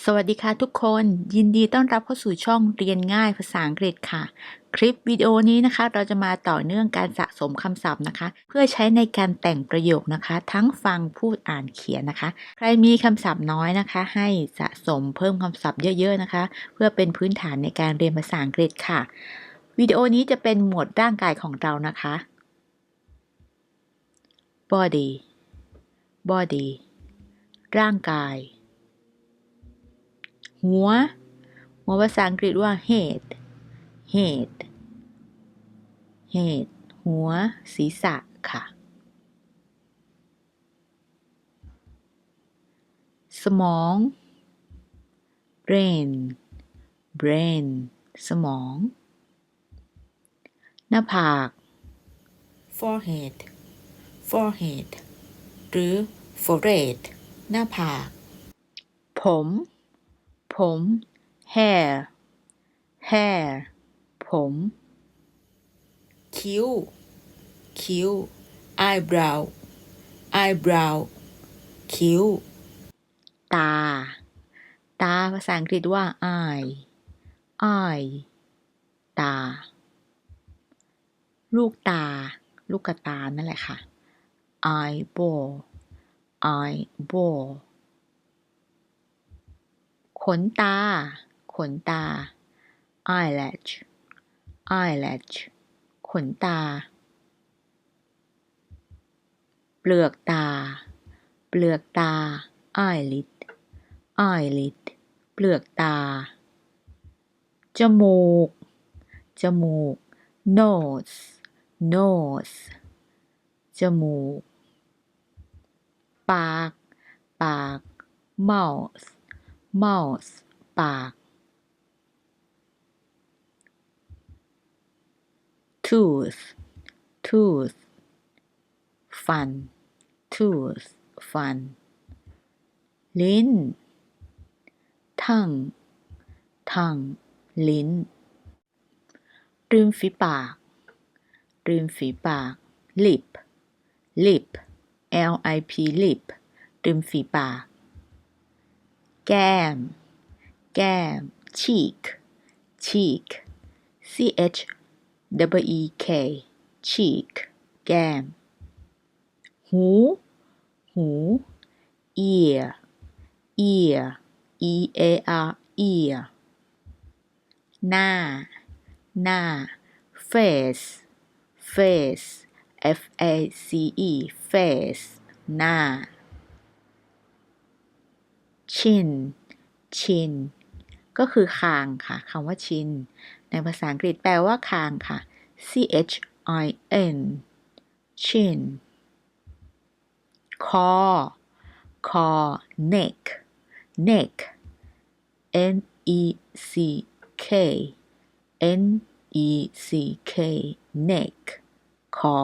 สวัสดีค่ะทุกคน ยินดีต้อนรับเข้าสู่ช่องเรียนง่ายภาษาอังกฤษค่ะ คลิปวิดีโอนี้นะคะ เราจะมาต่อเนื่องการสะสมคำศัพท์นะคะ เพื่อใช้ในการแต่งประโยคนะคะ ทั้งฟังพูดอ่านเขียนนะคะ ใครมีคำศัพท์น้อยนะคะ ให้สะสมเพิ่มคำศัพท์เยอะๆนะคะ เพื่อเป็นพื้นฐานในการเรียนภาษาอังกฤษค่ะ วิดีโอนี้จะเป็นหมวดร่างกายของเรานะคะ body body ร่างกาย หัว หัวภาษาอังกฤษว่า head head head หัว ศีรษะค่ะ สมอง brain brain สมอง หน้าผาก forehead forehead หรือ forehead หน้าผาก ผม ผม hair hair ผม คิ้ว คิ้ว eyebrow eyebrow คิ้ว ตา ตา ภาษาอังกฤษว่า eye eye ตา ลูกตา ลูกกระตา นั่นแหละค่ะ eyeball eyeball ขนตา ขนตา eyelash eyelash ขนตา เปลือกตา เปลือกตา eyelid eyelid เปลือกตา จมูก จมูก nose nose จมูก ปาก ปาก mouth mouth ปาก tooth tooth ฟัน tooth ฟัน ลิ้น tongue tongue ลิ้น ริมฝีปาก ริมฝีปาก lip lip l i p lip ริมฝีปาก แก้ม แก้ม cheek cheek c h w e k cheek แก้ม หู หู ear ear e a r ear หน้า หน้า face face f a c e face หน้า ชินชินก็คือคางค่ะคำว่าชินในภาษาอังกฤษแปลว่าคางค่ะ c h i n ชินคอคอ neck neck n e c k n e c k neck คอ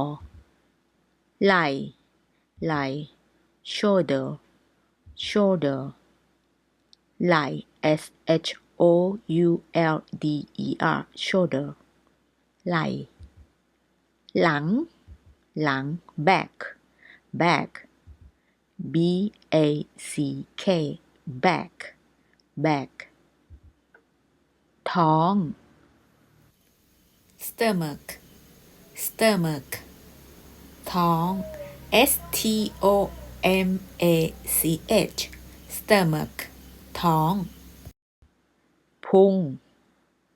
ไหล่ไหล่ shoulder shoulder ไหล่ s h o u l d e r shoulder ไหล่ หลัง หลัง back back b a c k back back ท้อง stomach stomach ท้อง s t o m a c h stomach ท้อง พุง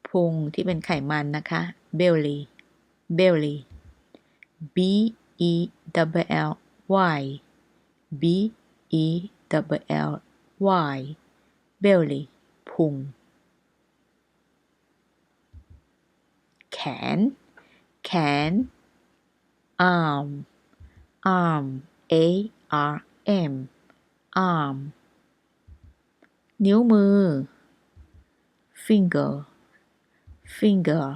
พุงที่เป็นไขมันนะคะ belly belly b e w l y b e w l y belly พุง แขน แขน arm arm a r m arm นิ้วมือ finger finger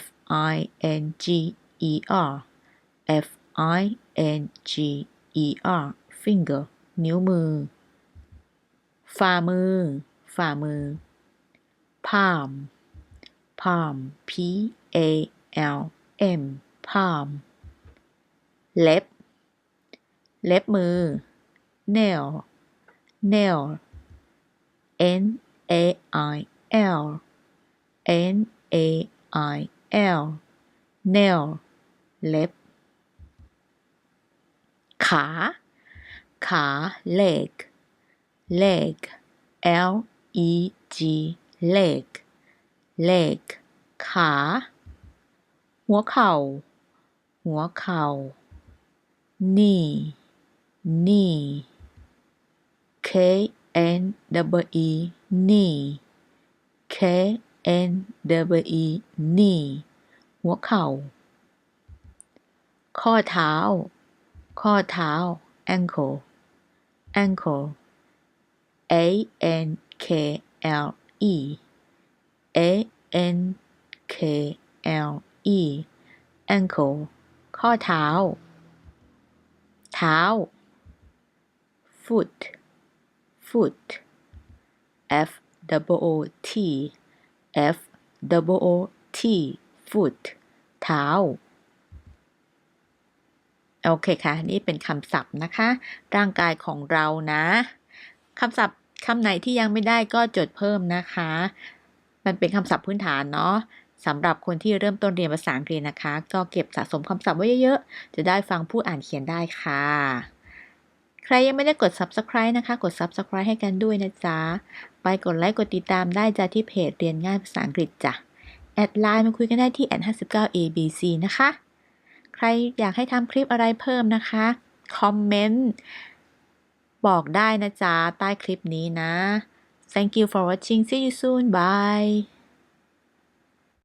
f i n g e r f i n g e r finger นิ้วมือ ฝ่ามือ ฝ่ามือ palm palm p a l m palm เล็บ เล็บมือ nail nail N A I L N A I L nail เล็บ ขา ขา leg leg L E G leg leg ขา หัวเข่า หัวเข่า knee knee K N W E knee K N W E knee หัวเข่า ข้อเท้า ข้อเท้า ankle ankle A N K L E A N K L E ankle ข้อเท้า เท้า foot foot F W O T F W O T foot เท้า โอเคค่ะ นี่เป็นคำศัพท์นะคะ ร่างกายของเรานะคำศัพท์คำไหนที่ยังไม่ได้ก็จดเพิ่มนะคะ มันเป็นคำศัพท์พื้นฐานเนาะสำหรับคนที่เริ่มต้นเรียนภาษาอังกฤษนะคะ ก็เก็บสะสมคำศัพท์ไว้เยอะๆ จะได้ฟังผู้อ่านเขียนได้ค่ะ ใครยังไม่ได้กด subscribe นะคะ กด subscribe ให้กันด้วยนะจ๊ะ ไปกดไลค์กดติดตามได้จ้ะที่เพจเรียนง่ายภาษาอังกฤษจ้ะ แอดไลน์มาคุยกันได้ที่แอด59 abc นะคะ ใครอยากให้ทำคลิปอะไรเพิ่มนะคะ คอมเมนต์บอกได้นะจ๊ะ ใต้คลิปนี้นะ Thank you for watching see you soon bye